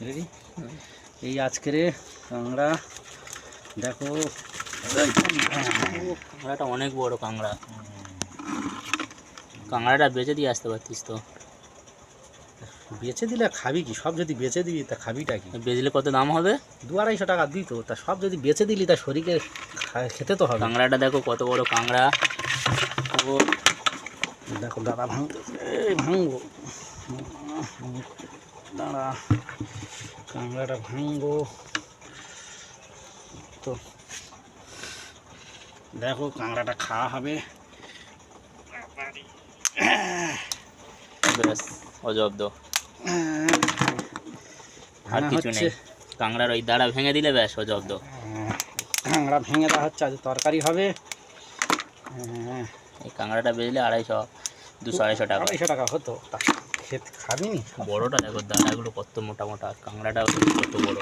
Ready এই আজকের কাংড়া দেখো। কাঁকড়াটা অনেক বড় কাঁকড়া। কাঁকড়াটা বেঁচে দিয়ে আসতে পারতিস তো। বেচে দিলে খাবি কি? সব যদি বেচে দিবি তা খাবিটা কি? বেচলে কত দাম হবে? দু আড়াইশো টাকা দিত তা সব যদি বেচে দিলি তা শরীরে খেতে তো হবে। কাঁকড়াটা দেখো কত বড় কাঁকড়া। ও। দেখো দাদা ভাঙতে ভাঙবো। দাঁড়া কাঁকড়াটা ভাঙবো। তো দেখো কাঁকড়াটা খাওয়া হবে। ব্যাস অজব্দ। আর কিছু নেই। কাঁকড়ার ওই দাঁড়া ভেঙে দিলে ব্যাস অজব্দ। কাঁকড়া ভেঙে দেওয়া হচ্ছে আজ তরকারি হবে। হ্যাঁ, এই কাঁকড়াটা বেচলে আড়াইশো দুশো আড়াইশো টাকা। আড়াইশো টাকা হতো। খেতে খাবি নি? বড়টা দেখো দাঁড়াগুলো কত মোটা মোটা কাঁকড়াটা কত বড়।